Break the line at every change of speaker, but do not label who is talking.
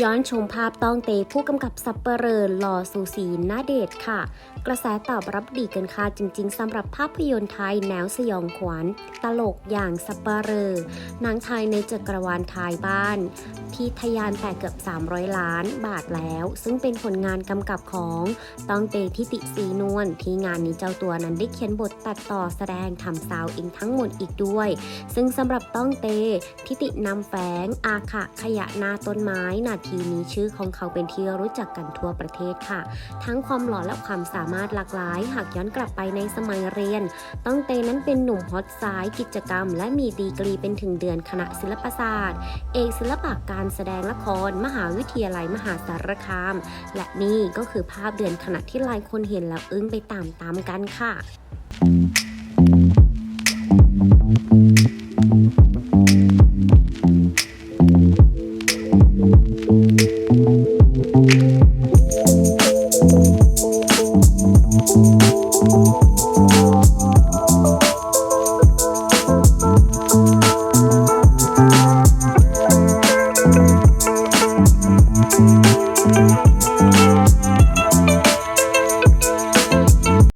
ย้อนชมภาพต้องเตผู้กำกับสับเปเร่อหล่อสูสีหน้าเดทค่ะ กระแสตอบรับดีเกินคาดจริง ๆสำหรับภาพยนตร์ไทยแนวสยองขวัญตลกอย่างสับเปเร่อหนังไทยในจักรวาลไทยบ้าน ที่ทยานแต่เกือบ 300 ล้านบาทแล้ว ซึ่งเป็นผลงานกำกับของต้องเตทิติสีนวลที่งานนี้เจ้าตัวนั้นได้เขียนบทตัดต่อแสดงทำซาวด์เองทั้งหมดอีกด้วย ซึ่งสำหรับต้องเตทิตินำแฝงอาขะขยะนาต้นไม้นาทีนี้ชื่อของเขาเป็นที่รู้จักกันทั่วประเทศค่ะ ทั้งความหล่อและความสามารถหลากหลาย หากย้อนกลับไปในสมัยเรียน ต้องเตนั้นเป็นหนุ่มฮอตสายกิจกรรม และมีดีกรีเป็นถึงเดือนคณะศิลปศาสตร์ เอกศิลปะการแสดงละคร มหาวิทยาลัยมหาสารคาม และนี่ก็คือภาพเดือนคณะที่หลายคนเห็นแล้วอึ้งไปตามๆกันค่ะ
Thank